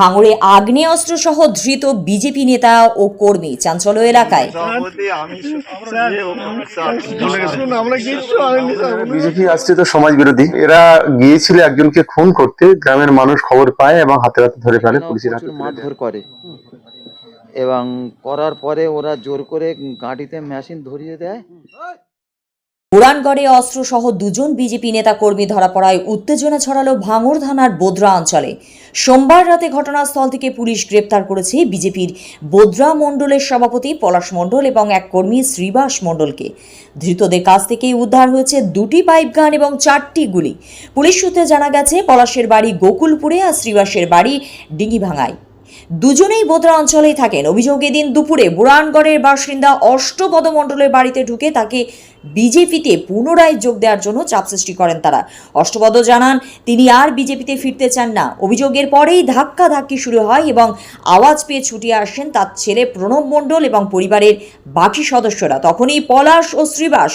ভাঙড়ে আগ্নেয়াস্ত্র সহ ধৃত বিজেপি নেতা ও কর্মী চাঞ্চল্য এলাকায়। বিজেপি আশ্রিত সমাজ বিরোধী। এরা গিয়েছিল একজনকে খুন করতে গ্রামের মানুষ খবর পায় এবং হাতে হাতে ধরে ফেলে পুলিশের হাতে। মারধর করে। এবং করার পরে ওরা জোর করে গাড়িতে মেশিন ধরিয়ে দেয়। পুরানগড়ে অস্ত্র সহ দুজন বিজেপি নেতা কর্মী ধরা পড়ায় উত্তেজনা ছড়ালো ভাঙর থানার বোদরা অঞ্চলে। সোমবার রাতে ঘটনাস্থল থেকে পুলিশ গ্রেপ্তার করেছে বিজেপির বোদরা মণ্ডলের সভাপতি পলাশ মণ্ডল এবং এক কর্মী শ্রীবাস মণ্ডলকে। ধৃতদের কাছ থেকে উদ্ধার হয়েছে দুটি পাইপ গান এবং চারটি গুলি। পুলিশ সূত্রে জানা গেছে, পলাশের বাড়ি গোকুলপুরে আর শ্রীবাসের বাড়ি ডিঙ্গিভাঙায় দুজনেই বোদরা অঞ্চলেই থাকেন। অভিযোগ এদিন দুপুরে বুরানগড়ের বাসিন্দা অষ্টপদ মণ্ডলের বাড়িতে ঢুকে তাকে বিজেপিতে পুনরায় যোগ দেওয়ার জন্য চাপ সৃষ্টি করেন তারা। অষ্টপদ জানান, তিনি আর বিজেপিতে ফিরতে চান না। অভিযোগের পরেই ধাক্কা ধাক্কি শুরু হয় এবং আওয়াজ পেয়ে ছুটিয়ে আসেন তার ছেলে প্রণব মণ্ডল এবং পরিবারের বাকি সদস্যরা। তখনই পলাশ ও শ্রীবাস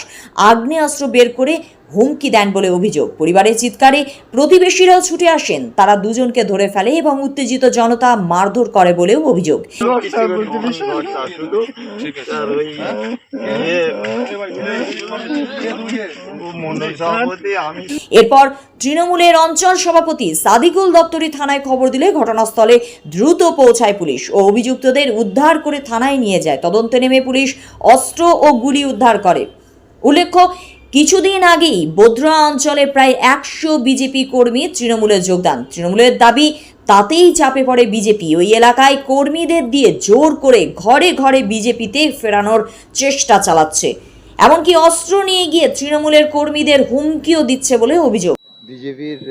আগ্নেয়াস্ত্র বের করে হুমকি দেন বলে অভিযোগ। পরিবারের চিৎকারে প্রতিবেশীরাও ছুটে আসেন। তারা দুজনকে ধরে ফেলে এবং উত্তেজিত জনতা মারধর করে বলেও অভিযোগ। এরপর তৃণমূলের অঞ্চল সভাপতি সাদিকুল দপ্তরি থানায় খবর দিলে ঘটনাস্থলে দ্রুত পৌঁছায় পুলিশ ও অভিযুক্তদের উদ্ধার করে থানায় নিয়ে যায়। তদন্তে নেমে পুলিশ অস্ত্র ও গুলি উদ্ধার করে। উল্লেখ্য কিছুদিন আগেই বোদ্রা অঞ্চলে প্রায় একশো বিজেপি কর্মী তৃণমূলে যোগদান। তৃণমূলের দাবি তাতেই চাপে পড়ে বিজেপি। ওই এলাকায় কর্মীদের দিয়ে জোর করে ঘরে ঘরে বিজেপিতে ফেরানোর চেষ্টা চালাচ্ছে। এমনকি অস্ত্র নিয়ে গিয়ে তৃণমূলের কর্মীদের হুমকিও দিচ্ছে বলে অভিযোগ। বিজেপির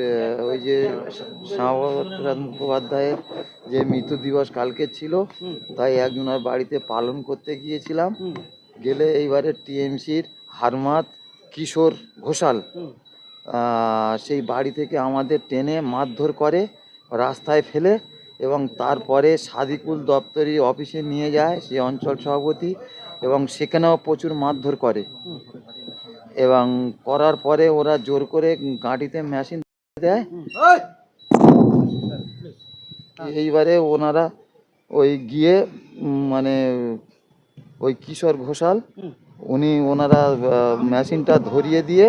ওই যে শ্যামাপ্রসাদ মুখোপাধ্যায়ের যে মৃত্যু দিবস কালকে ছিল তাই একজনের বাড়িতে পালন করতে গিয়েছিলাম। গেলে এইবারে টিএমসির হারমাত কিশোর ঘোষাল সেই বাড়ি থেকে আমাদের টেনে মারধর করে রাস্তায় ফেলে এবং তারপরে সাদিকুল দপ্তরি অফিসে নিয়ে যায় সে অঞ্চল সভাপতি এবং সেখানেও প্রচুর মারধর করে। এবং করার পরে ওরা জোর করে গাড়িতে মেশিন দেয়। এইবারে ওনারা ওই গিয়ে মানে ওই কিশোর ঘোষাল উনি ওনারা মেশিনটা ধরিয়ে দিয়ে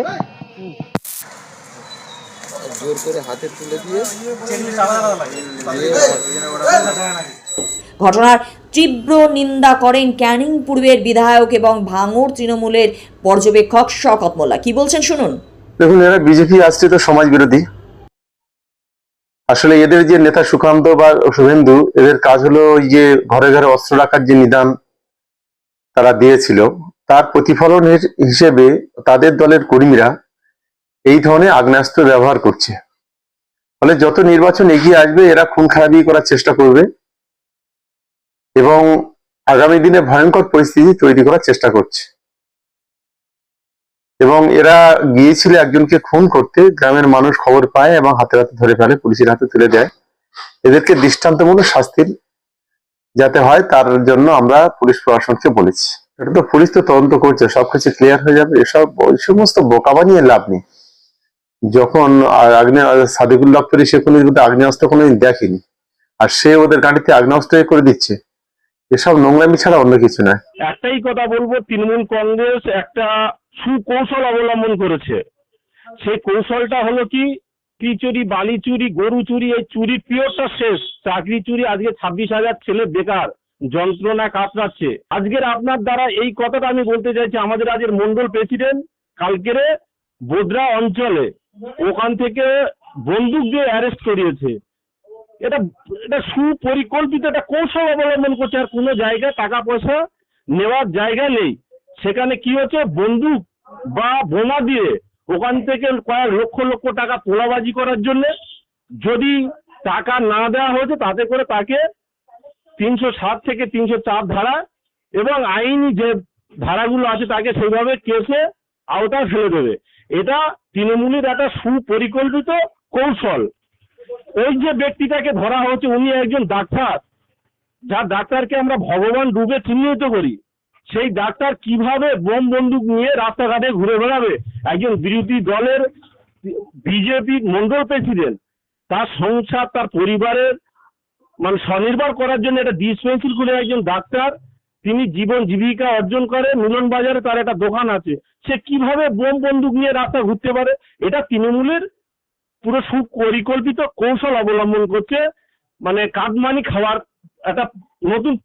জোর করে হাতে তুলে দিয়ে ঘটনার তীব্র নিন্দা করেন ক্যানিং পূর্বের বিধায়ক এবং ভাঙড় তৃণমূলের পর্যবেক্ষক শকত মোল্লা। কি বলছেন শুনুন? দেখুন এরা বিজেপি আশ্রিত সমাজ বিরোধী। আসলে এদের যে নেতা সুকান্ত বা শুভেন্দু এদের কাজ হলো ওই যে ঘরে ঘরে অস্ত্র রাখার যে নিদান তারা দিয়েছিল। তার প্রতিফলনের হিসেবে তাদের দলের কর্মীরা এই ধরনের আগ্নেয়াস্ত্র ব্যবহার করছে। ফলে যত নির্বাচন এগিয়ে আসবে, এরা খুন খারাপি করার চেষ্টা করবে এবং আগামী দিনে ভয়ঙ্কর পরিস্থিতি তৈরি করার চেষ্টা করছে। এবং এরা গিয়েছিল একজনকে খুন করতে, গ্রামের মানুষ খবর পায় এবং হাতে হাতে ধরে ফেলে, পুলিশের হাতে তুলে দেয়। এদেরকে দৃষ্টান্তমূলক শাস্তির যাতে হয়, তার জন্য আমরা পুলিশ প্রশাসনকে বলেছি। এটা তো পুলিশ তো তদন্ত করছে, সবকিছু ক্লিয়ার হয়ে যাবে, এসব ওই সমস্ত বোকা বানিয়ে লাভ নেই। যখন আগ্নেয় সাদিকুল দপ্তরি সে কোনো আগ্নেয়াস্ত্র কোনোদিন দেখেনি, আর সে ওদের গাড়িতে আগ্নেয়াস্ত্র করে দিচ্ছে, এসব নোংরামি ছাড়া অন্য কিছু নয়। একটাই কথা বলব, তৃণমূল কংগ্রেস একটা সুকৌশল অবলম্বন করেছে। সেই কৌশলটা হলো কি কি চুরি, বালি চুরি, গরু চুরি, এই চুরির পিওরটা শেষ, চাকরি চুরি, আজকে ছাব্বিশ হাজার ছেলে বেকার। যন্ত্রণা কাতরাচ্ছে আজকের আপনার দ্বারা এই কথাটা আমি বলতে চাইছি, আমাদের আজকের মন্ডল প্রেসিডেন্ট কালকেরে বোদরা অঞ্চলে ওখান থেকে বন্দুক দিয়ে অ্যারেস্ট করিয়েছে। এটা এটা সুপরিকল্পিত একটা কৌশল অবলম্বন করছে, আর কোনো জায়গায় টাকা পয়সা নেওয়ার জায়গা নেই। সেখানে কি হচ্ছে? বন্দুক বা বোমা দিয়ে ওখান থেকে কয়েক লক্ষ লক্ষ টাকা তোলাবাজি করার জন্য যদি টাকা না দেওয়া হয়েছে, তাতে করে তাকে তিনশো সাত থেকে তিনশো চার ধারা এবং আইনি যে ধারাগুলো আছে তাকে সেইভাবে কেসে আওতায় ফেলে দেবে। এটা তৃণমূলের একটা সুপরিকল্পিত কৌশল। ওই যে ব্যক্তিটাকে ধরা হচ্ছে উনি একজন ডাক্তার। যার ডাক্তারকে আমরা ভগবান রূপে চিহ্নিত করি। সেই ডাক্তার কীভাবে বোম বন্দুক নিয়ে রাস্তাঘাটে ঘুরে বেড়াবে? একজন বিরোধী দলের বিজেপি মন্ডল প্রেসিডেন্ট, তার সংসার, তার পরিবারের মানে স্বনির্ভর করার জন্য একটা ডিসপেন্সারি খুলে একজন ডাক্তার, তিনি জীবন জীবিকা অর্জন করে মিলন বাজারে তার একটা দোকান আছে। সে কীভাবে বোম বন্দুক নিয়ে রাস্তা ঘুরতে পারে? এটা তৃণমূলের পুরো সুপরিকল্পিত কৌশল অবলম্বন করছে। মানে কাটমানি খাওয়ার একটা নতুন